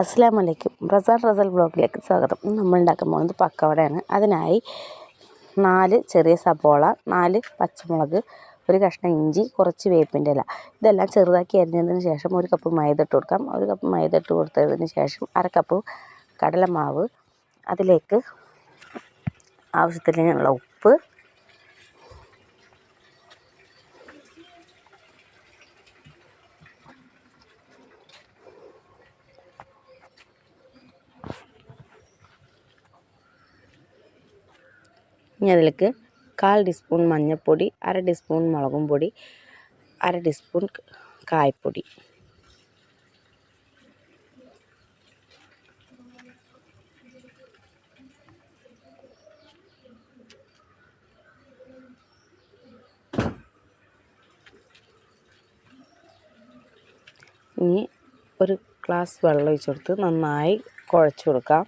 അസ്സാം വലൈക്കും റസാൻ റസൽ ബ്ലോഗിലേക്ക് സ്വാഗതം. നമ്മൾ ഉണ്ടാക്കാൻ പോകുന്നത് പക്കവടയാണ്. അതിനായി നാല് ചെറിയ സബോള നാല് പച്ചമുളക് ഒരു കഷ്ണം ഇഞ്ചി കുറച്ച് വേപ്പിന്റെ ഇല. ഇതെല്ലാം ചെറുതാക്കി അരിഞ്ഞതിന് ശേഷം ഒരു കപ്പ് മൈദ കൊടുക്കാം. ഒരു കപ്പ് മൈദ കൊടുത്തതിന് ശേഷം അര കപ്പ് കടലമാവ്. അതിലേക്ക് ആവശ്യത്തിനുള്ള ഉപ്പ് ഇനി അതിലേക്ക് കാൽ ടീസ്പൂൺ മഞ്ഞൾപ്പൊടി അര ടീസ്പൂൺ മുളകും പൊടി അര ടീസ്പൂൺ കായപ്പൊടി. ഇനി ഒരു ഗ്ലാസ് വെള്ളം ഒഴിച്ചെടുത്ത് നന്നായി കുഴച്ച് കൊടുക്കാം.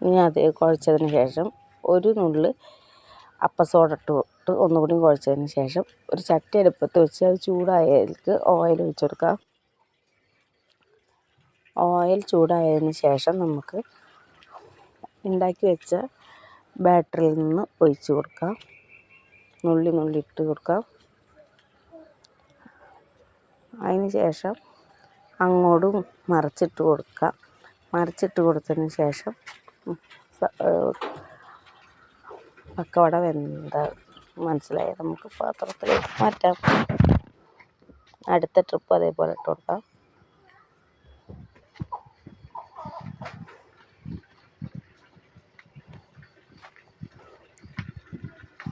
ഇനി അത് കുഴച്ചതിന് ശേഷം ഒരു നുള്ളി അപ്പസോഡ ഇട്ട് ഒന്നുകൂടി കുഴച്ചതിന് ശേഷം ഒരു ചട്ടി അടുപ്പത്ത് വെച്ച് അത് ചൂടായതിലേക്ക് ഓയിൽ ഒഴിച്ച് കൊടുക്കാം. ഓയിൽ ചൂടായതിന് ശേഷം നമുക്ക് ഉണ്ടാക്കി വെച്ച ബാറ്ററിൽ നിന്ന് ഒഴിച്ച് കൊടുക്കാം. നുള്ളി നുള്ളി ഇട്ട് കൊടുക്കാം. അതിന് ശേഷം അങ്ങോട്ടും മറിച്ചിട്ട് കൊടുക്കാം. മറിച്ചിട്ട് കൊടുത്തതിന് ശേഷം പക്കവട വെന്ത. മനസ്സിലായി? നമുക്ക് പാത്രത്തിലേക്ക് മാറ്റാം. അടുത്ത ട്രിപ്പ് അതേപോലെ ഇട്ട് കൊടുക്കാം.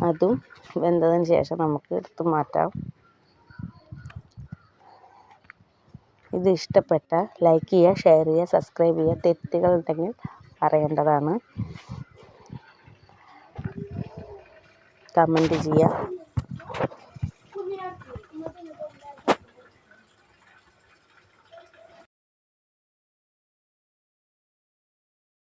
അതും വെന്തതിന് ശേഷം നമുക്ക് എടുത്ത് മാറ്റാം. ഇത് ഇഷ്ടപ്പെട്ട ലൈക്ക് ചെയ്യുക ഷെയർ ചെയ്യുക സബ്സ്ക്രൈബ് ചെയ്യുക. തെറ്റുകൾ ഉണ്ടെങ്കിൽ പറയേണ്ടതാണ്. കമന്റ് ചെയ്യുക